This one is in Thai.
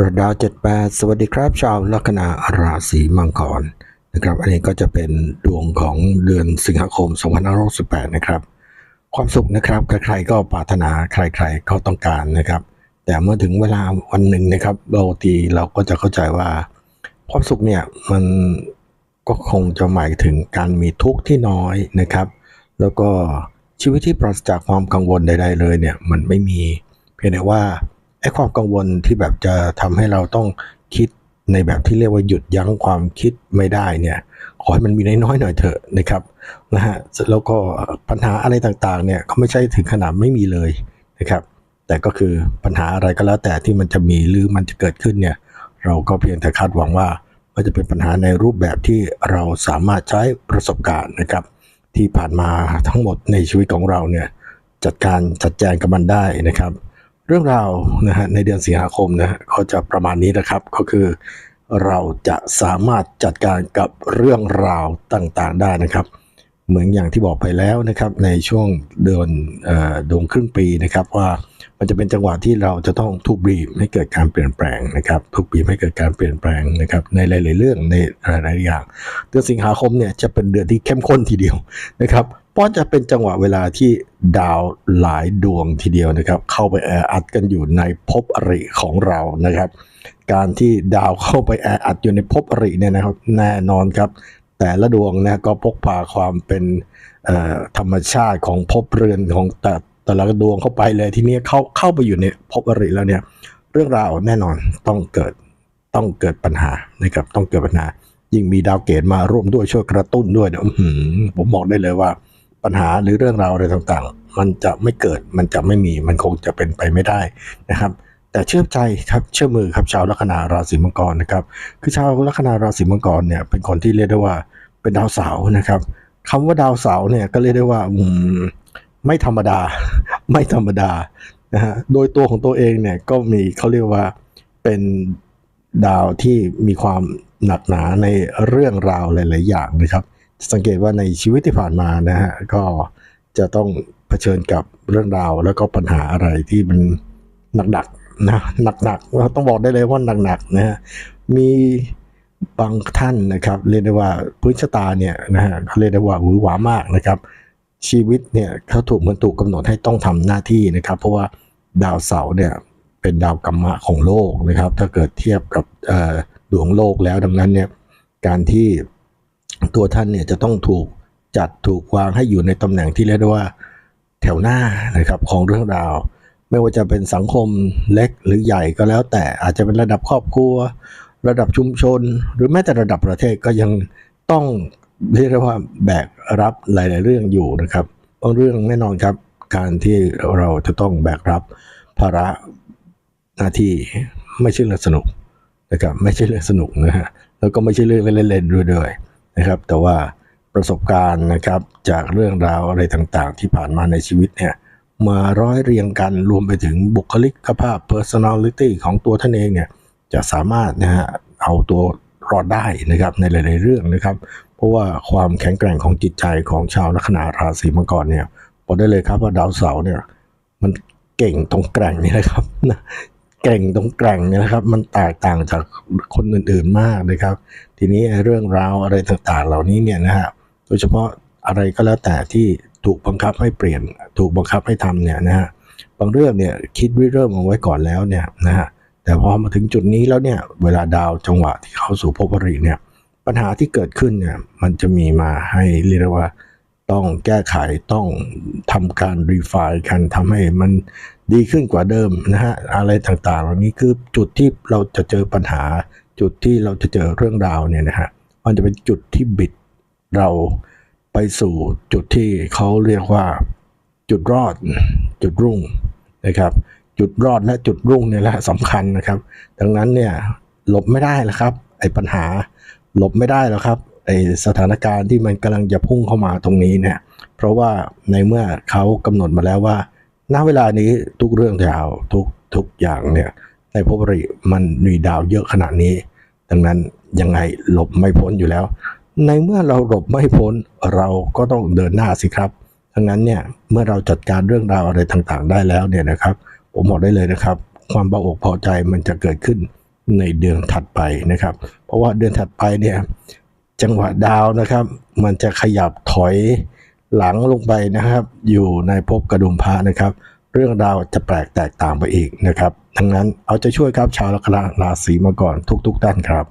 ระดาวเจ็ดแปดสวัสดีครับ ชาวลัคนาราศีมังกรนะครับ อันนี้ก็จะเป็นดวงของเดือนสิงหาคม2568นะครับ ความสุขนะครับใครๆก็ปรารถนาใครๆก็ต้องการนะครับ แต่เมื่อถึงเวลาวันหนึ่งนะครับบางทีเราก็จะเข้าใจว่า ความสุขเนี่ยมันก็คงจะหมายถึงการมีทุกข์ที่น้อยนะครับ แล้วก็ชีวิตที่ปราศจากความกังวลใดๆเลยเนี่ยมันไม่มี เพียงแต่ว่า ไอ้ความกังวลที่แบบจะทำให้เราต้องคิดในแบบที่เรียกว่าหยุดยั้งความคิดไม่ได้เนี่ย ขอให้มันมีน้อยๆหน่อยเถอะนะครับนะฮะแล้วก็ปัญหาอะไรต่างๆเนี่ยก็ไม่ใช่ถึงขนาดไม่มีเลยนะครับ แต่ก็คือปัญหาอะไรก็แล้วแต่ที่มันจะมีหรือมันจะเกิดขึ้นเนี่ย เราก็เพียงแต่คาดหวังว่ามันจะเป็นปัญหาในรูปแบบที่เราสามารถใช้ประสบการณ์นะครับ ที่ผ่านมาทั้งหมดในชีวิตของเราเนี่ยจัดการจัดแจงกับมันได้นะครับ เรื่องราวนะฮะในเดือนสิงหาคมนะฮะก็จะประมาณนี้นะครับก็คือเราจะสามารถจัดการกับเรื่องราวต่างๆได้นะครับ เหมือนอย่างที่บอกไปแล้วนะครับในช่วงเดือนเอ่อดวงครึ่งปีนะครับว่ามันจะเป็นจังหวะที่เราจะต้องถูกบีบให้เกิดการเปลี่ยนแปลงนะครับถูกบีบให้เกิดการเปลี่ยนแปลงนะครับในหลาย ๆ เรื่องในหลาย ๆ อย่าง เดือนสิงหาคมเนี่ยจะเป็นเดือนที่เข้มข้นทีเดียวนะครับ เพราจะเป็นจังหวะเวลาที่ดาวหลายดวงทีเดียวนะครับ เข้าไปแออัดกันอยู่ในภพอริของเรานะครับ การที่ดาวเข้าไปแออัดอยู่ในภพอริเนี่ยนะครับแน่นอนครับ แต่ละดวงนะก็พกพาความเป็นธรรมชาติของภพเรือนของแต่แต่ละดวงเข้าไปเลยทีนี้เข้าเข้าไปอยู่ในภพอริแล้วเนี่ยเรื่องราวแน่นอนต้องเกิดต้องเกิดปัญหานะครับต้องเกิดปัญหา ยิ่งมีดาวเกตมาร่วมด้วยช่วยกระตุ้นด้วยเนี่ยผมบอกได้เลยว่า ปัญหาหรือเรื่องราวอะไรต่างๆ มันจะไม่เกิดมันจะไม่มีมันคงจะเป็นไปไม่ได้นะครับแต่เชื่อใจครับเชื่อมือครับชาวลัคนาราศีมังกรนะครับคือชาวลัคนาราศีมังกรเนี่ยเป็นคนที่เรียกได้ว่าเป็นดาวเสาร์นะครับคำว่าดาวเสาร์เนี่ยก็เรียกได้ว่าอืมไม่ธรรมดา ไม่ธรรมดานะฮะโดยตัวของตัวเองเนี่ยก็มีเขาเรียกว่าเป็นดาวที่มีความหนักหนาในเรื่องราวหลาย ๆ อย่างนะครับ สังเกตว่าในชีวิตที่ผ่านมานะฮะก็จะต้องเผชิญกับเรื่องราวแล้วก็ปัญหาอะไรที่มันหนักๆนะหนักๆเราต้องบอกได้เลยว่าหนักๆนะฮะมีบางท่านนะครับ เรียกได้ว่าพื้นชะตาเนี่ยนะฮะเขาเรียกได้ว่าหวือหวามากนะครับ ชีวิตเนี่ยเขาถูกมันถูกกำหนดให้ต้องทำหน้าที่นะครับ เพราะว่าดาวเสาร์เนี่ยเป็นดาวกรรมะของโลกนะครับ ถ้าเกิดเทียบกับดวงโลกแล้วดังนั้นเนี่ยการที่ ตัวท่านเนี่ยจะต้องถูกจัดถูกวางให้อยู่ในตำแหน่งที่เรียกได้ว่าแถวหน้านะครับของเรื่องราว ไม่ว่าจะเป็นสังคมเล็กหรือใหญ่ก็แล้วแต่อาจจะเป็นระดับครอบครัว ระดับชุมชน หรือแม้แต่ระดับประเทศก็ยังต้องเรียกได้ว่าแบกรับหลาย ๆ เรื่องอยู่นะครับบางเรื่องแน่นอนครับ การที่เราจะต้องแบกรับภาระหน้าที่ไม่ใช่เรื่องสนุกนะครับไม่ใช่เรื่องสนุกนะฮะแล้วก็ไม่ใช่เรื่องเล่นๆด้วยด้วย นะครับ แต่ว่าประสบการณ์นะครับจากเรื่องราวอะไรต่างๆ ที่ผ่านมาในชีวิตเนี่ยมาร้อยเรียงกันรวมไปถึงบุคลิกภาพ personality ของตัวท่านเองเนี่ยจะสามารถนะฮะเอาตัวรอดได้นะครับในหลาย ๆ เรื่องนะครับ เพราะว่าความแข็งแกร่งของจิตใจของชาวลัคนาราศีมังกรเนี่ยบอกได้เลยครับว่าดาวเสาร์เนี่ยมันเก่งตรงแกร่งนี่นะครับ เก่งตรงแกร่งเนี่ยนะครับ มันแตกต่างจากคนอื่นๆมากนะครับ ทีนี้เรื่องราวอะไรต่างๆ เหล่านี้เนี่ยนะฮะโดยเฉพาะอะไรก็แล้วแต่ที่ถูกบังคับให้เปลี่ยน ถูกบังคับให้ทำเนี่ยนะฮะบางเรื่องเนี่ยคิดริเริ่มเอาไว้ก่อนแล้วเนี่ยนะฮะแต่พอมาถึงจุดนี้แล้วเนี่ยเวลาดาวจังหวะที่เข้าสู่ภพอริเนี่ยปัญหาที่เกิดขึ้นเนี่ยมันจะมีมาให้เรียกว่า ต้องแก้ไขต้องทำการรีไฟล์กันทำให้มันดีขึ้นกว่าเดิมนะฮะอะไรต่างๆเหล่านี้คือจุดที่เราจะเจอปัญหา จุดที่เราจะเจอเรื่องราวเนี่ยนะฮะมันจะเป็นจุดที่บิดเราไปสู่จุดที่เขาเรียกว่าจุดรอด จุดรุ่งนะครับ จุดรอดและจุดรุ่งเนี่ยแหละสำคัญนะครับ ดังนั้นเนี่ยหลบไม่ได้แล้วครับไอ้ปัญหาหลบไม่ได้แล้วครับ สถานการณ์ที่มันกำลังจะพุ่งเข้ามาตรงนี้เนี่ยเพราะว่าในเมื่อเขากำหนดมาแล้วว่าณเวลานี้ทุกเรื่องราวทุกทุกอย่างเนี่ยในภพริมันมีดาวเยอะขนาดนี้ ดังนั้นยังไงหลบไม่พ้นอยู่แล้ว ในเมื่อเราหลบไม่พ้นเราก็ต้องเดินหน้าสิครับดังนั้นเนี่ยเมื่อเราจัดการเรื่องราวอะไรต่างๆ ได้แล้วเนี่ยนะครับ ผมบอกได้เลยนะครับ ความเบาอกพอใจมันจะเกิดขึ้นในเดือนถัดไปนะครับ เพราะว่าเดือนถัดไปเนี่ย จังหวะดาวนะครับ มันจะขยับถอยหลังลงไปนะครับ อยู่ในภพกระดุมพระนะครับ เรื่องราวจะแปลกแตกต่างไปอีกนะครับดังนั้นเอาใจช่วยครับชาวลัคนาราศีมาก่อนทุก ๆ ด้านครับ